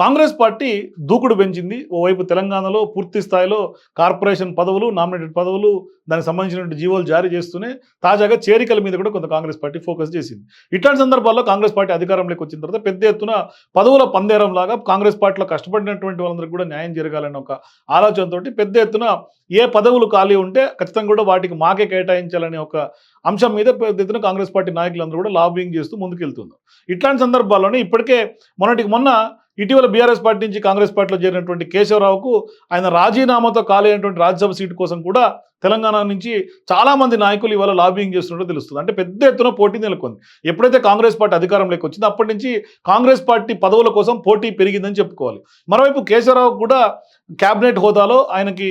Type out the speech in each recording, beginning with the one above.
Congress party దూకుడు పెంచింది. ఓవైపు తెలంగాణలో పూర్తి స్థాయిలో కార్పొరేషన్ పదవులు నామినేటెడ్ పదవులు దానికి సంబంధించినటువంటి జీవోలు జారీ చేస్తూనే తాజాగా చేరికల మీద కూడా కొంత కాంగ్రెస్ పార్టీ ఫోకస్ చేసింది. ఇట్లాంటి సందర్భాల్లో కాంగ్రెస్ పార్టీ అధికారంలోకి వచ్చిన తర్వాత పెద్ద ఎత్తున పదవుల పందేరం లాగా కాంగ్రెస్ పార్టీలో కష్టపడినటువంటి వాళ్ళందరికీ కూడా న్యాయం జరగాలనే ఒక ఆలోచనతో పెద్ద ఎత్తున ఏ పదవులు ఖాళీ ఉంటే ఖచ్చితంగా కూడా వాటికి మాకే కేటాయించాలనే ఒక అంశం మీద పెద్ద ఎత్తున కాంగ్రెస్ పార్టీ నాయకులందరూ కూడా లాబింగ్ చేస్తూ ముందుకెళ్తున్నారు. ఇట్లాంటి సందర్భాల్లోనే ఇప్పటికే మొన్నటికి మొన్న ఇటీవల బీఆర్ఎస్ పార్టీ నుంచి కాంగ్రెస్ పార్టీలో చేరినటువంటి కేశవరావుకు ఆయన రాజీనామాతో ఖాళీ రాజ్యసభ సీటు కోసం కూడా తెలంగాణ నుంచి చాలామంది నాయకులు ఇవాళ లాబింగ్ చేస్తున్నట్టు తెలుస్తుంది. అంటే పెద్ద ఎత్తున పోటీ నెలకొంది. ఎప్పుడైతే కాంగ్రెస్ పార్టీ అధికారంలోకి వచ్చిందో అప్పటి నుంచి కాంగ్రెస్ పార్టీ పదవుల కోసం పోటీ పెరిగిందని చెప్పుకోవాలి. మరోవైపు కేశవరావు కూడా క్యాబినెట్ హోదాలో ఆయనకి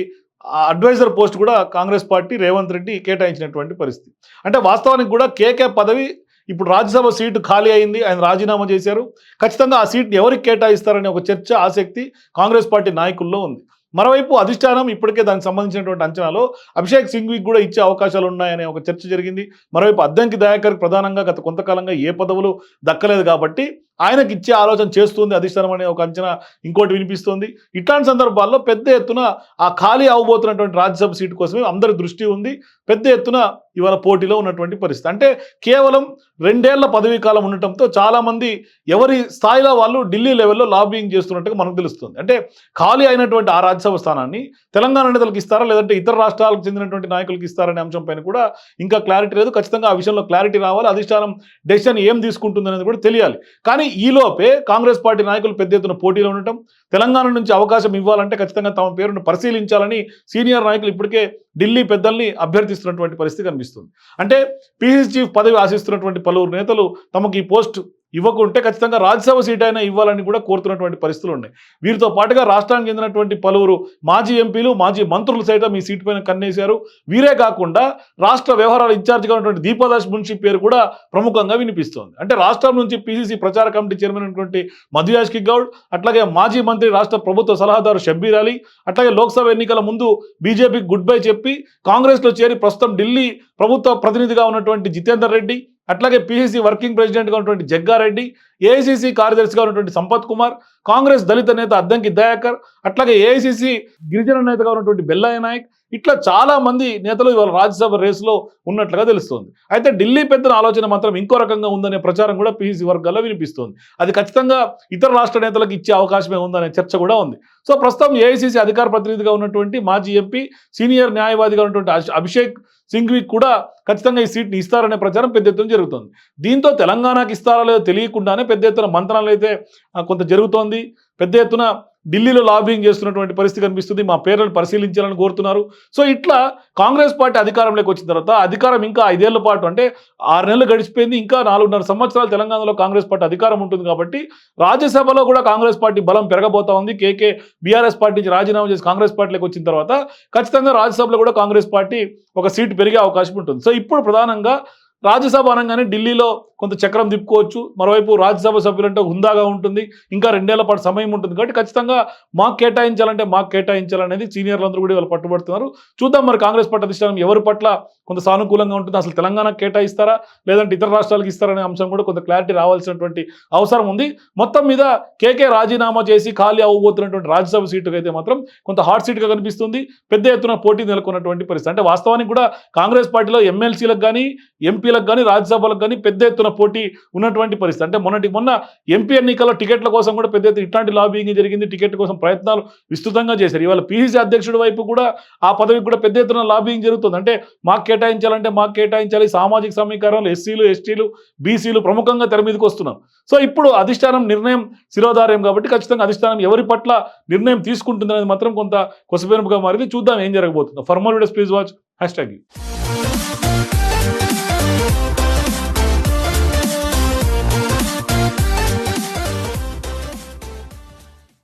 అడ్వైజర్ పోస్ట్ కూడా కాంగ్రెస్ పార్టీ రేవంత్ రెడ్డి కేటాయించినటువంటి పరిస్థితి. అంటే వాస్తవానికి కూడా కేకే పదవి ఇప్పుడు రాజ్యసభ సీటు ఖాళీ అయింది ఆయన రాజీనామా చేశారు. ఖచ్చితంగా ఆ సీట్ని ఎవరికి కేటాయిస్తారనే ఒక చర్చ ఆసక్తి కాంగ్రెస్ పార్టీ నాయకుల్లో ఉంది. మరోవైపు అధిష్టానం ఇప్పటికే దానికి సంబంధించినటువంటి అంచనాలో అభిషేక్ సింఘ్వికి కూడా ఇచ్చే అవకాశాలు ఉన్నాయనే ఒక చర్చ జరిగింది. మరోవైపు అద్దంకి దయాకర్ ప్రధానంగా గత కొంతకాలంగా ఏ పదవులు దక్కలేదు కాబట్టి ఆయనకి ఇచ్చే ఆలోచన చేస్తుంది అధిష్టానం అనే ఒక అంచనా ఇంకోటి వినిపిస్తుంది. ఇట్లాంటి సందర్భాల్లో పెద్ద ఎత్తున ఆ ఖాళీ అవబోతున్నటువంటి రాజ్యసభ సీటు కోసమే అందరి దృష్టి ఉంది. పెద్ద ఎత్తున ఇవాళ పోటీలో ఉన్నటువంటి పరిస్థితి. అంటే కేవలం రెండేళ్ళ పదవీ కాలం ఉండటంతో చాలామంది ఎవరి స్థాయిలో వాళ్ళు ఢిల్లీ లెవెల్లో లాబింగ్ చేస్తున్నట్టుగా మనకు తెలుస్తుంది. అంటే ఖాళీ అయినటువంటి ఆ రాజ్యసభ స్థానాన్ని తెలంగాణ నేతలకు ఇస్తారా? లేదంటే ఇతర రాష్ట్రాలకు చెందినటువంటి నాయకులకు ఇస్తారనే అంశం పైన కూడా ఇంకా క్లారిటీ లేదు. ఖచ్చితంగా ఆ విషయంలో క్లారిటీ రావాలి. అధిష్టానం డెసిషన్ ఏం తీసుకుంటుంది అనేది కూడా తెలియాలి. కానీ ఈలోపే కాంగ్రెస్ పార్టీ నాయకులు పెద్ద ఎత్తున పోటీలో ఉండటం తెలంగాణ నుంచి అవకాశం ఇవ్వాలంటే ఖచ్చితంగా తమ పేరును పరిశీలించాలని సీనియర్ నాయకులు ఇప్పటికే ఢిల్లీ పెద్దల్ని అభ్యర్థిస్తున్నటువంటి పరిస్థితి కనిపిస్తుంది. అంటే పీసీసీ చీఫ్ పదవి ఆశిస్తున్నటువంటి పలువురు నేతలు తమకు ఈ పోస్ట్ ఇవ్వకుంటే ఖచ్చితంగా రాజ్యసభ సీట్ అయినా ఇవ్వాలని కూడా కోరుతున్నటువంటి పరిస్థితులు ఉన్నాయి. వీరితో పాటుగా రాష్ట్రానికి చెందినటువంటి పలువురు మాజీ ఎంపీలు మాజీ మంత్రులు సైతం ఈ సీటు పైన కన్నేశారు. వీరే కాకుండా రాష్ట్ర వ్యవహారాల ఇన్ఛార్జిగా ఉన్నటువంటి దీపాదాస్ మున్షి పేరు కూడా ప్రముఖంగా వినిపిస్తోంది. అంటే రాష్ట్రం నుంచి పీసీసీ ప్రచార కమిటీ చైర్మన్ అయినటువంటి మధుయాష్కి గౌడ్ అట్లాగే మాజీ మంత్రి రాష్ట్ర ప్రభుత్వ సలహాదారు షబ్బీర్ అలీ అట్లాగే లోక్సభ ఎన్నికల ముందు బీజేపీకి గుడ్ బై చెప్పి కాంగ్రెస్లో చేరి ప్రస్తుతం ఢిల్లీ ప్రభుత్వ ప్రతినిధిగా ఉన్నటువంటి జితేందర్ రెడ్డి అట్లాగే పిసిసి వర్కింగ్ ప్రెసిడెంట్గా ఉన్నటువంటి జగ్గారెడ్డి ఏఐసిసి కార్యదర్శిగా ఉన్నటువంటి సంపత్ కుమార్ కాంగ్రెస్ దళిత నేత అద్దంకి దయాకర్ అట్లాగే ఏఐసిసి గిరిజన నేతగా ఉన్నటువంటి బెల్లయ్య నాయక్ ఇట్లా చాలా మంది నేతలు ఇవాళ రాజ్యసభ రేసులో ఉన్నట్లుగా తెలుస్తోంది. అయితే ఢిల్లీ పెద్దల ఆలోచన మాత్రం ఇంకో రకంగా ఉందనే ప్రచారం కూడా పిసిసి వర్గాల్లో వినిపిస్తోంది. అది ఖచ్చితంగా ఇతర రాష్ట్ర నేతలకు ఇచ్చే అవకాశమే ఉందనే చర్చ కూడా ఉంది. సో ప్రస్తుతం ఏఐసిసి అధికార ప్రతినిధిగా ఉన్నటువంటి మాజీ ఎంపీ సీనియర్ న్యాయవాదిగా ఉన్నటువంటి అభిషేక్ సింఘ్వి కూడా ఖచ్చితంగా ఈ సీట్ని ఇస్తారనే ప్రచారం పెద్ద ఎత్తున జరుగుతుంది. దీంతో తెలంగాణకి ఇస్తారా లేదో తెలియకుండానే పెద్ద ఎత్తున మంత్రాలు అయితే కొంత జరుగుతోంది. పెద్ద ఎత్తున ఢిల్లీలో లాబింగ్ చేస్తున్నటువంటి పరిస్థితి కనిపిస్తుంది. మా పేర్లను పరిశీలించాలని కోరుతున్నారు. సో ఇట్లా కాంగ్రెస్ పార్టీ అధికారంలోకి వచ్చిన తర్వాత అధికారం ఇంకా ఐదేళ్ళ పాటు అంటే ఆరు నెలలు గడిచిపోయింది. ఇంకా నాలుగున్నర సంవత్సరాలు తెలంగాణలో కాంగ్రెస్ పార్టీ అధికారం ఉంటుంది కాబట్టి రాజ్యసభలో కూడా కాంగ్రెస్ పార్టీ బలం పెరగబోతా ఉంది. కేకే బీఆర్ఎస్ పార్టీ నుంచి రాజీనామా చేసి కాంగ్రెస్ పార్టీలోకి వచ్చిన తర్వాత ఖచ్చితంగా రాజ్యసభలో కూడా కాంగ్రెస్ పార్టీ ఒక సీటు పెరిగే అవకాశం ఉంటుంది. సో ఇప్పుడు ప్రధానంగా రాజ్యసభ అనగానే ఢిల్లీలో కొంత చక్రం తిప్పుకోవచ్చు. మరోవైపు రాజ్యసభ సభ్యులంటే హుందాగా ఉంటుంది. ఇంకా రెండేళ్ళ పాటు సమయం ఉంటుంది. కాబట్టి ఖచ్చితంగా మాకు కేటాయించాలంటే మాకు కేటాయించాలనేది సీనియర్లు అందరూ కూడా వాళ్ళు పట్టుబడుతున్నారు. చూద్దాం మరి కాంగ్రెస్ పార్టీ అధిష్టానం ఎవరి పట్ల కొంత సానుకూలంగా ఉంటుంది అసలు తెలంగాణకు కేటాయిస్తారా లేదంటే ఇతర రాష్ట్రాలకు ఇస్తారనే అంశం కూడా కొంత క్లారిటీ రావాల్సినటువంటి అవసరం ఉంది. మొత్తం మీద కేకే రాజీనామా చేసి ఖాళీ అవ్వబోతున్నటువంటి రాజ్యసభ సీటుకు అయితే మాత్రం కొంత హాట్ సీట్గా కనిపిస్తుంది. పెద్ద ఎత్తున పోటీ నెలకొన్నటువంటి పరిస్థితి. అంటే వాస్తవానికి కూడా కాంగ్రెస్ పార్టీలో ఎమ్మెల్సీలకు కానీ ఎంపీలకు కానీ రాజ్యసభలకు కానీ పెద్ద ఎత్తున పోటీ ఉన్నటువంటి పరిస్థితి. అంటే మొన్నటి మొన్న ఎంపీ ఎన్నికల్లో టికెట్ల కోసం కూడా పెద్ద ఎత్తున ఇట్లాంటి లాబింగ్ జరిగింది. టికెట్ కోసం ప్రయత్నాలు విస్తృతంగా చేశారు. ఇవాళ పీసీసీ అధ్యక్షుడి వైపు కూడా ఆ పదవికి కూడా పెద్ద ఎత్తున లాబింగ్ జరుగుతుంది. అంటే మాకు కేటాయించాలంటే మాకు కేటాయించాలి. సామాజిక సమీకరణలు ఎస్సీలు ఎస్టీలు బీసీలు ప్రముఖంగా తెర మీదకి వస్తున్నారు సో ఇప్పుడు అధిష్టానం నిర్ణయం శిరోధార్యం కాబట్టి ఖచ్చితంగా అధిష్టానం ఎవరి పట్ల నిర్ణయం తీసుకుంటుంది అనేది మాత్రం కొంత కొసపెనుపుగా మారింది. చూద్దాం ఏం జరగబోతుందో. For more videos please watch hashtag